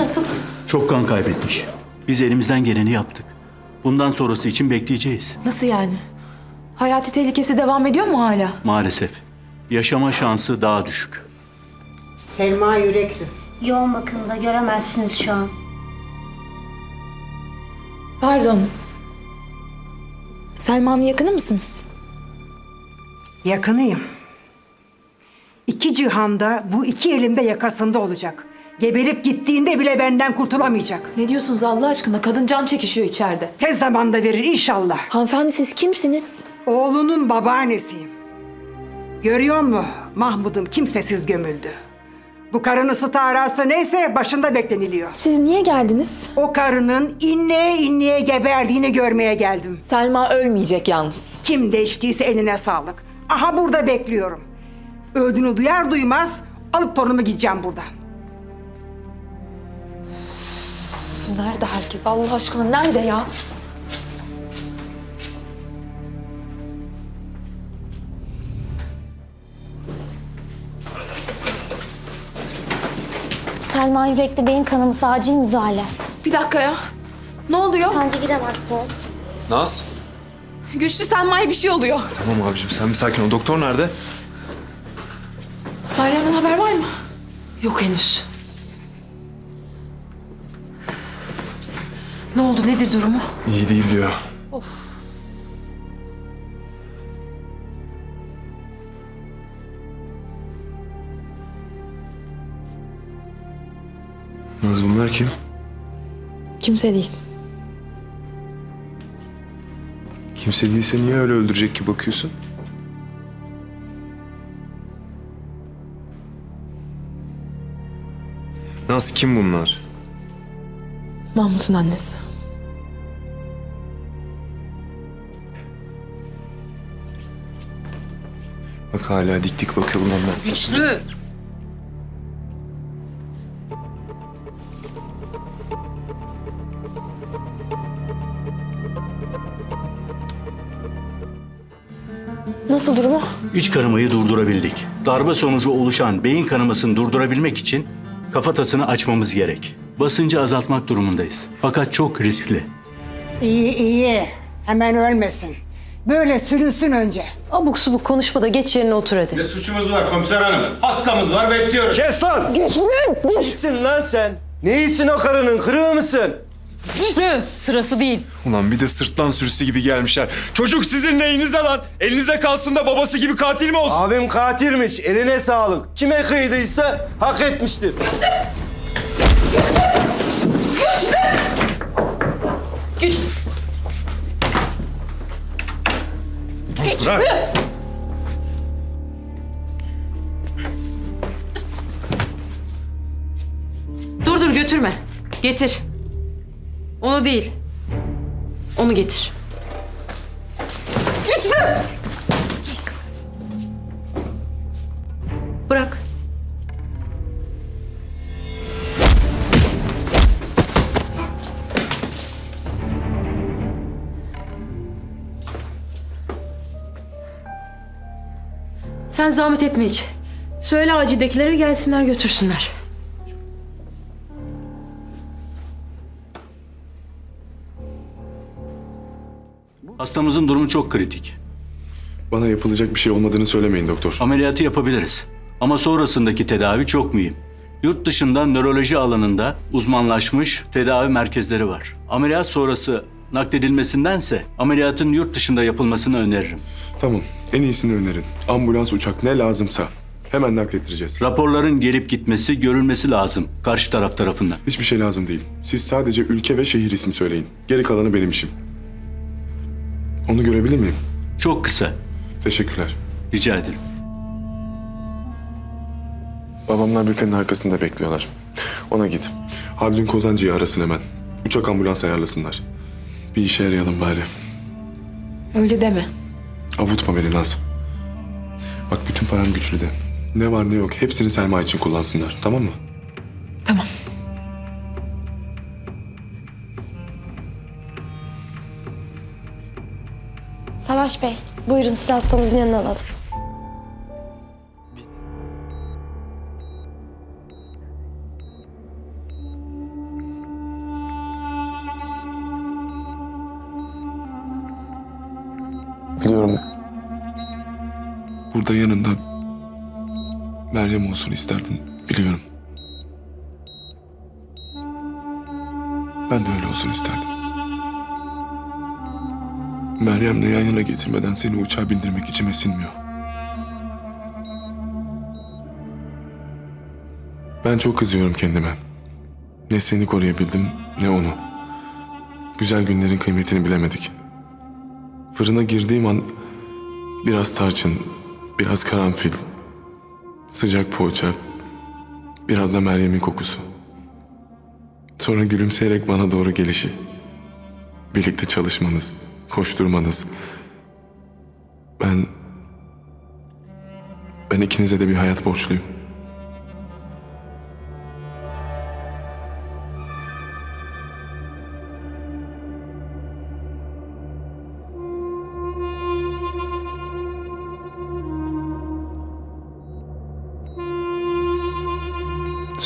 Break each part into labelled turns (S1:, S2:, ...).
S1: nasıl?
S2: Çok kan kaybetmiş. Biz elimizden geleni yaptık. Bundan sonrası için bekleyeceğiz.
S1: Nasıl yani? Hayati tehlikesi devam ediyor mu hala?
S2: Maalesef. Yaşama şansı daha düşük.
S3: Selma Yürekli.
S4: Yoğun bakımda göremezsiniz şu an.
S1: Pardon. Selma'nın yakını mısınız?
S3: Yakınıyım. İki cihanda bu iki elimde yakasında olacak. Geberip gittiğinde bile benden kurtulamayacak.
S1: Ne diyorsunuz Allah aşkına? Kadın can çekişiyor içeride.
S3: Tez zamanda verir inşallah.
S1: Hanımefendi siz kimsiniz?
S3: Oğlunun babaannesiyim. Görüyor musun? Mahmud'um kimsesiz gömüldü. Bu karının starası neyse başında bekleniliyor.
S1: Siz niye geldiniz?
S3: O karının inleye inleye geberdiğini görmeye geldim.
S1: Selma ölmeyecek yalnız.
S3: Kim değiştiyse eline sağlık. Aha burada bekliyorum. Öldüğünü duyar duymaz alıp torunumu gideceğim buradan.
S1: Nerede herkes Allah aşkına? Nerede ya?
S5: Selma Yürekli Bey'in kanaması acil müdahale.
S1: Bir dakika ya. Ne oluyor?
S5: Sence giremezsiniz.
S6: Naz.
S1: Güçlü Selma'ya bir şey oluyor.
S6: Tamam abicim sen bir sakin ol. Doktor nerede?
S1: Meryem'den haber var mı? Yok henüz. Ne oldu? Nedir durumu?
S6: İyi değil diyor. Naz bunlar kim?
S1: Kimse değil.
S6: Kimse değilse niye öyle öldürecek ki bakıyorsun? Naz kim bunlar?
S1: Mahmut'un annesi.
S6: Bak hala dik dik bakıyor ulan ben sana.
S1: Güçlü. Nasıl durumu?
S2: İç kanamayı durdurabildik. Darbe sonucu oluşan beyin kanamasını durdurabilmek için kafatasını açmamız gerek. Basıncı azaltmak durumundayız. Fakat çok riskli.
S3: İyi iyi. Hemen ölmesin. Böyle sürünsün önce.
S7: Abuk subuk konuşma da geç yerine otur hadi.
S8: Ne suçumuz var komiser hanım? Hastamız var bekliyoruz.
S9: Kes lan! Neysin lan sen? Neysin o karının? Kırığı mısın?
S7: Güçlü sırası değil.
S6: Ulan bir de sırtlan sürüsü gibi gelmişler. Çocuk sizin neyinize lan? Elinize kalsın da babası gibi katil mi olsun?
S9: Abim katilmiş. Eline sağlık. Kime kıydıysa hak etmiştir.
S7: Dur dur götürme. Getir. Onu değil. Onu getir. Güçlü! Sen zahmet etme hiç. Söyle acildekilere gelsinler götürsünler.
S2: Hastamızın durumu çok kritik.
S6: Bana yapılacak bir şey olmadığını söylemeyin doktor.
S2: Ameliyatı yapabiliriz. Ama sonrasındaki tedavi çok mühim. Yurt dışında nöroloji alanında uzmanlaşmış tedavi merkezleri var. Ameliyat sonrası nakledilmesindense ameliyatın yurt dışında yapılmasını öneririm.
S6: Tamam en iyisini önerin. Ambulans uçak ne lazımsa. Hemen naklettireceğiz.
S2: Raporların gelip gitmesi, görülmesi lazım karşı taraf tarafından.
S6: Hiçbir şey lazım değil. Siz sadece ülke ve şehir ismi söyleyin. Geri kalanı benim işim. Onu görebilir miyim?
S2: Çok kısa.
S6: Teşekkürler.
S2: Rica ederim.
S6: Babamlar büfenin arkasında bekliyorlar. Ona git. Haldun Kozancı'yı arasın hemen. Uçak ambulans ayarlasınlar. Bir işe yarayalım bari.
S1: Öyle deme.
S6: Avutma beni Naz. Bak bütün param güçlü de. Ne var ne yok hepsini Selma için kullansınlar tamam mı?
S1: Tamam.
S5: Savaş Bey, buyurun sizi hastamızın yanına alalım.
S6: Biliyorum Burada yanında Meryem olsun isterdin. Biliyorum. Ben de öyle olsun isterdim. Meryem'le yan yana getirmeden seni uçağa bindirmek içime sinmiyor. Ben çok kızıyorum kendime. Ne seni koruyabildim ne onu. Güzel günlerin kıymetini bilemedik. Fırına girdiğim an biraz tarçın, biraz karanfil, sıcak poğaça, biraz da Meryem'in kokusu. Sonra gülümseyerek bana doğru gelişi. Birlikte çalışmanız, koşturmanız. Ben... Ben ikinize de bir hayat borçluyum.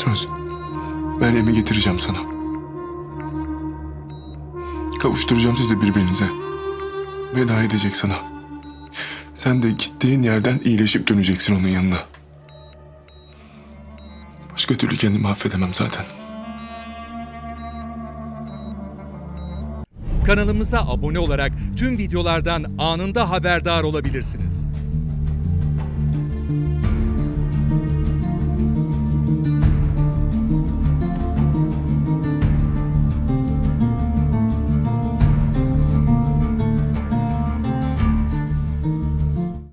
S6: Söz. Meryem'i getireceğim sana. Kavuşturacağım sizi birbirinize. Veda edecek sana. Sen de gittiğin yerden iyileşip döneceksin onun yanına. Başka türlü kendimi affedemem zaten.
S10: Kanalımıza abone olarak tüm videolardan anında haberdar olabilirsiniz.